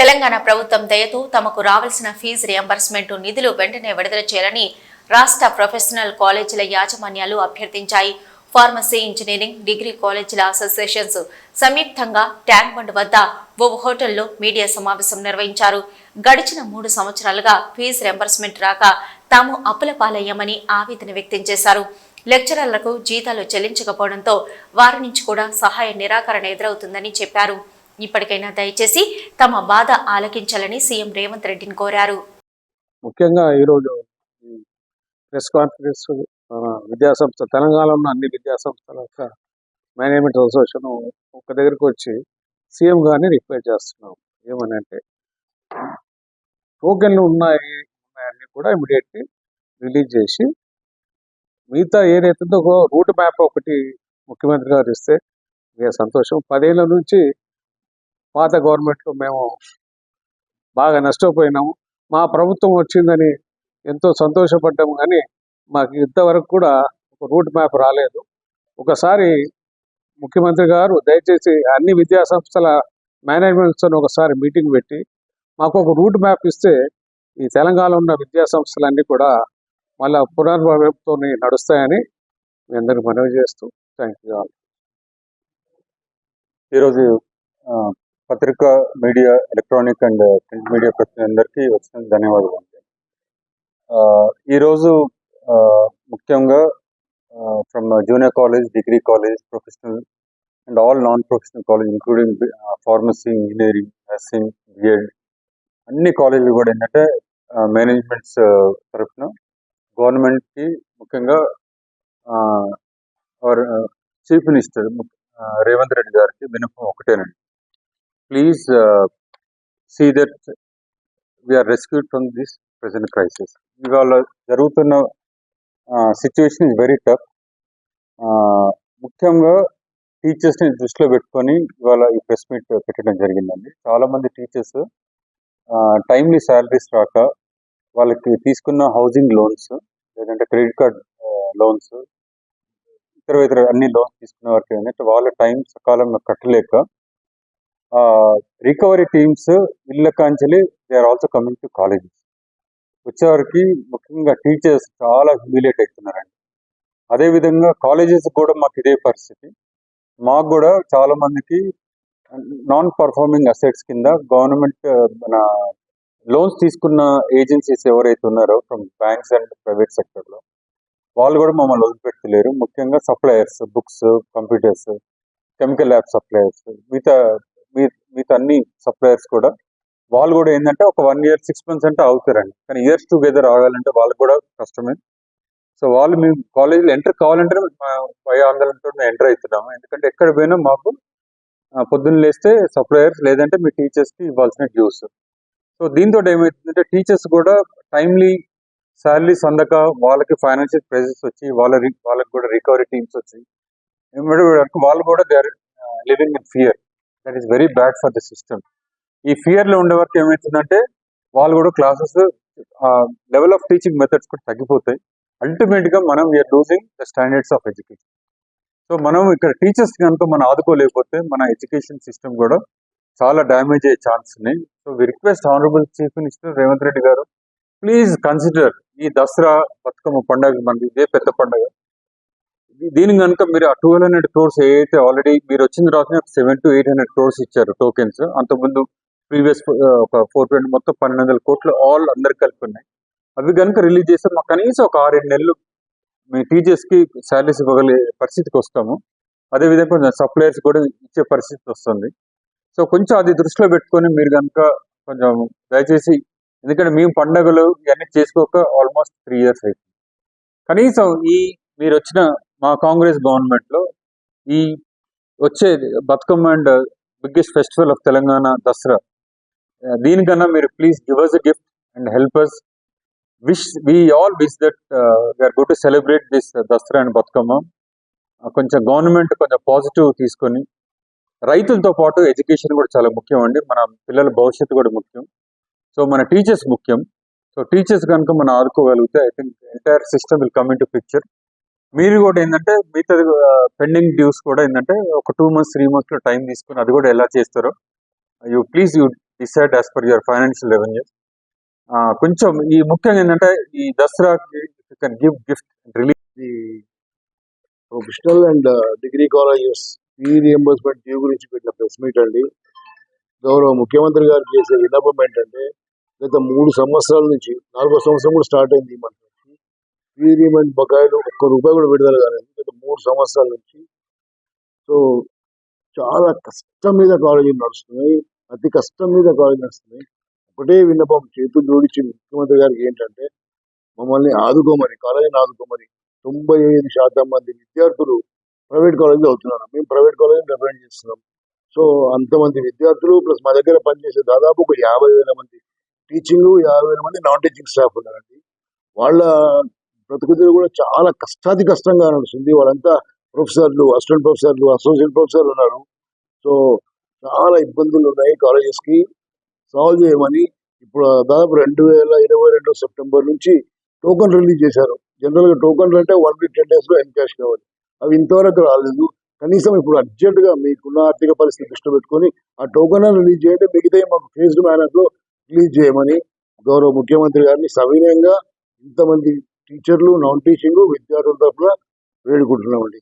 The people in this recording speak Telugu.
తెలంగాణ ప్రభుత్వం దయతో తమకు రావాల్సిన ఫీజు రియంబర్స్మెంట్ నిధులు వెంటనే విడుదల చేయాలని రాష్ట్ర ప్రొఫెషనల్ కాలేజీల యాజమాన్యాలు అభ్యర్థించాయి. ఫార్మసీ ఇంజనీరింగ్ డిగ్రీ కాలేజీల అసోసియేషన్స్ సంయుక్తంగా ట్యాంక్ బండ్ వద్ద ఓ హోటల్లో మీడియా సమావేశం నిర్వహించారు. గడిచిన మూడు సంవత్సరాలుగా ఫీజు రెంబర్స్మెంట్ రాక తాము అప్పుల పాలయ్యామని ఆవేదన వ్యక్తం చేశారు. లెక్చరర్లకు జీతాలు చెల్లించకపోవడంతో వారి నుంచి కూడా సహాయ నిరాకరణ ఎదురవుతుందని చెప్పారు. ఇప్పటికైనా దయచేసి తమ బాధ ఆలకించాలని సీఎం రేవంత్ రెడ్డిని కోరారు. ముఖ్యంగా ఈరోజు ప్రెస్ కాన్ఫరెన్స్ విద్యాసంస్థ తెలంగాణలో ఉన్న అన్ని విద్యాసంస్థల యొక్క మేనేజ్మెంట్ అసోసియేషన్ ఒక దగ్గరికి వచ్చి సీఎం గారిని రిక్వెస్ట్ చేస్తున్నాం. ఏమని అంటే టోకెన్లు ఉన్నాయి ఉన్నాయన్నీ కూడా ఇమీడియట్లీ రిలీజ్ చేసి మిగతా ఏదైతుందో రూట్ మ్యాప్ ఒకటి ముఖ్యమంత్రి గారు ఇస్తే సంతోషం. పదేళ్ళ నుంచి పాత గవర్నమెంట్లో మేము బాగా నష్టపోయినాము. మా ప్రభుత్వం వచ్చిందని ఎంతో సంతోషపడ్డాము కానీ మాకు ఇంతవరకు కూడా ఒక రూట్ మ్యాప్ రాలేదు. ఒకసారి ముఖ్యమంత్రి గారు దయచేసి అన్ని విద్యా సంస్థల మేనేజ్మెంట్తో ఒకసారి మీటింగ్ పెట్టి మాకు ఒక రూట్ మ్యాప్ ఇస్తే ఈ తెలంగాణలో ఉన్న విద్యా సంస్థలన్నీ కూడా మళ్ళా పునర్భవంతో నడుస్తాయని మీ అందరికి మనవి చేస్తూ థ్యాంక్ యూ ఆల్ ఈరోజు పత్రికా media electronic and print media ప్రతినిధులందరికీ వచ్చిన ధన్యవాదాలు అండి. ఈరోజు ముఖ్యంగా from junior college degree college professional and all non professional college including pharmacy engineering nursing BEd అన్ని కాలేజీలు కూడా ఏంటంటే మేనేజ్మెంట్స్ తరఫున గవర్నమెంట్కి ముఖ్యంగా చీఫ్ మినిస్టర్ రేవంత్ రెడ్డి గారికి వినపం ఒకటేనండి. Please see that we are rescued from this present crisis ఇవాళ జరుగుతున్న సిచ్యువేషన్ ఇస్ వెరీ టఫ్ ముఖ్యంగా టీచర్స్ని దృష్టిలో పెట్టుకొని ఇవాళ ఈ ప్రెస్ మీట్ పెట్టడం జరిగిందండి. చాలామంది టీచర్స్ టైమ్లీ శాలరీస్ రాక వాళ్ళకి తీసుకున్న హౌసింగ్ లోన్స్ లేదంటే క్రెడిట్ కార్డ్ లోన్స్ ఇతర ఇతర అన్ని లోన్స్ తీసుకున్న వారికి ఏంటంటే వాళ్ళ టైం సకాలంలో కట్టలేక రికవరీ టీమ్స్ ఇళ్ళ కాంచెలి they are also coming to colleges వచ్చేవారికి ముఖ్యంగా టీచర్స్ చాలా హ్యూమిలేట్ అవుతున్నారండి అదేవిధంగా కాలేజెస్ కూడా మాకు ఇదే పరిస్థితి. మాకు కూడా చాలా మందికి నాన్ పర్ఫార్మింగ్ అసెట్స్ కింద గవర్నమెంట్ మన లోన్స్ తీసుకున్న ఏజెన్సీస్ ఎవరైతే ఉన్నారో ఫ్రమ్ బ్యాంక్స్ అండ్ ప్రైవేట్ సెక్టర్లో వాళ్ళు కూడా మమ్మల్ని వదిలిపెట్టలేరు. ముఖ్యంగా suppliers books computers chemical lab suppliers మిగతా మీ- మీకు అన్ని సప్లయర్స్ కూడా వాళ్ళు కూడా ఏంటంటే ఒక వన్ ఇయర్ సిక్స్ మంత్స్ అంటే అవుతారండి కానీ ఇయర్స్ టుగెదర్ ఆగాలంటే వాళ్ళకి కూడా కష్టమే. సో వాళ్ళు మేము కాలేజీలో ఎంటర్ కావాలంటే భయ ఆందోళనతో ఎంటర్ అవుతున్నాము. ఎందుకంటే ఎక్కడ పోయినా మాకు పొద్దున్న లేస్తే సప్లయర్స్ లేదంటే మీ టీచర్స్కి ఇవ్వాల్సిన డ్యూస్ సో దీంతో ఏమవుతుందంటే టీచర్స్ కూడా టైమ్లీ శాలరీస్ అందక వాళ్ళకి ఫైనాన్షియల్ ప్రైజెస్ వచ్చి వాళ్ళ రి- వాళ్ళకి కూడా రికవరీ టీమ్స్ వచ్చి వాళ్ళు కూడా they are living in fear that is very bad for the system ఈ ఫియర్లో ఉండే వరకు ఏమవుతుందంటే వాళ్ళు కూడా classes level of teaching methods కూడా తగ్గిపోతాయి. అల్టిమేట్గా మనం we are losing the standards of education so మనం ఇక్కడ టీచర్స్ కనుక మనం ఆదుకోలేకపోతే మన ఎడ్యుకేషన్ సిస్టమ్ కూడా చాలా డ్యామేజ్ అయ్యే ఛాన్స్ ఉన్నాయి. So we request honourable chief minister Revanth Reddy గారు ప్లీజ్ కన్సిడర్ ఈ దసరా బతుకమ్మ పండుగ మనకి ఇదే పెద్ద పండుగ. దీని కనుక మీరు ఆ టూ హండ్రెడ్ క్రోర్స్ ఏదైతే ఆల్రెడీ మీరు వచ్చిన తర్వాత seven to eight hundred crores ఇచ్చారు టోకెన్స్ అంతకుముందు ప్రీవియస్ ఒక ఫోర్ ట్వంటీ మొత్తం పన్నెండు వందల కోట్లు ఆల్ అందరికి కలిపి ఉన్నాయి. అవి కనుక రిలీజ్ చేస్తే మాకు కనీసం ఒక ఆరేడు నెలలు మీ టీచర్స్కి శాలరీస్ ఇవ్వగలిగే పరిస్థితికి వస్తాము. అదేవిధంగా కొంచెం సప్లయర్స్ కూడా ఇచ్చే పరిస్థితి వస్తుంది. సో కొంచెం అది దృష్టిలో పెట్టుకొని మీరు కనుక కొంచెం దయచేసి ఎందుకంటే మేము పండగలు ఇవన్నీ చేసుకోక ఆల్మోస్ట్ త్రీ ఇయర్స్ అవుతుంది కనీసం ఈ మీరు వచ్చిన మా కాంగ్రెస్ గవర్నమెంట్లో ఈ వచ్చే Bathukamma and biggest festival of Telangana Dasara దీనికన్నా మీరు please give us a gift and help us wish we all wish that we are go to celebrate this Dasara and Bathukamma. కొంచెం గవర్నమెంట్ కొంచెం పాజిటివ్ తీసుకొని రైతులతో పాటు ఎడ్యుకేషన్ కూడా చాలా ముఖ్యం అండి. మన పిల్లల భవిష్యత్తు కూడా ముఖ్యం. సో మన టీచర్స్ ముఖ్యం. సో టీచర్స్ కనుక మనం ఆదుకోగలిగితే I think entire system will come in to picture మీరు కూడా ఏంటంటే మిగతా పెండింగ్ డ్యూస్ కూడా ఏంటంటే ఒక టూ మంత్స్ త్రీ మంత్స్లో టైం తీసుకుని అది కూడా ఎలా చేస్తారో you please you decide as per your financial revenue కొంచెం ఈ ముఖ్యంగా ఏంటంటే ఈ దసరాకి can give gift release the professional and degree colleges fee reimbursement due గురించి పెట్టిన ప్రెస్ మీట్ అండి. గౌరవ ముఖ్యమంత్రి గారు చేసే విన్నపం ఏంటంటే గత మూడు సంవత్సరాల నుంచి నాలుగో సంవత్సరం కూడా స్టార్ట్ అయింది ఈ మంత్ బకాయిలు ఒక్క రూపాయి కూడా విడుదల కాలేదు. మూడు సంవత్సరాల నుంచి సో చాలా కష్టం మీద కాలేజీలు నడుస్తున్నాయి. అతి కష్టం మీద కాలేజీ నడుస్తున్నాయి. ఒకటే విన్నపం చేతులు జోడించి ముఖ్యమంత్రి గారికి ఏంటంటే మమ్మల్ని ఆదుకోమని కాలేజీని ఆదుకోమని తొంభై ఐదు శాతం మంది విద్యార్థులు ప్రైవేట్ కాలేజీలో అవుతున్నారు. మేము ప్రైవేట్ కాలేజీని రిప్రజెంట్ చేస్తున్నాం. సో అంతమంది విద్యార్థులు ప్లస్ మా దగ్గర పనిచేసే దాదాపు ఒక యాభై వేల మంది టీచింగ్ యాభై వేల మంది నాన్ టీచింగ్ స్టాఫ్ ఉన్నారండి. వాళ్ళ బ్రతుకుతులు కూడా చాలా కష్టాది కష్టంగా నడుస్తుంది. వాళ్ళంతా ప్రొఫెసర్లు అసిస్టెంట్ ప్రొఫెసర్లు అసోసియేట్ ప్రొఫెసర్లు ఉన్నారు. సో చాలా ఇబ్బందులు ఉన్నాయి కాలేజెస్కి సాల్వ్ చేయమని ఇప్పుడు దాదాపు రెండు వేల ఇరవై రెండు సెప్టెంబర్ నుంచి టోకన్ రిలీజ్ చేశారు. జనరల్గా టోకన్లు అంటే వన్ వీక్ టెన్ డేస్లో ఎన్కాష్ కావాలి. అవి ఇంతవరకు రాలేదు. కనీసం ఇప్పుడు అర్జెంట్గా మీకున్న ఆర్థిక పరిస్థితి దృష్టి పెట్టుకొని ఆ టోకన్ రిలీజ్ చేయండి మిగతా మాకు ఫేస్డ్ మేనర్లో రిలీజ్ చేయమని గౌరవ ముఖ్యమంత్రి గారిని సవినయంగా ఇంతమంది టీచర్లు నాన్ టీచింగ్ విద్యార్థుల తరఫున వేడుకుంటున్నామండి.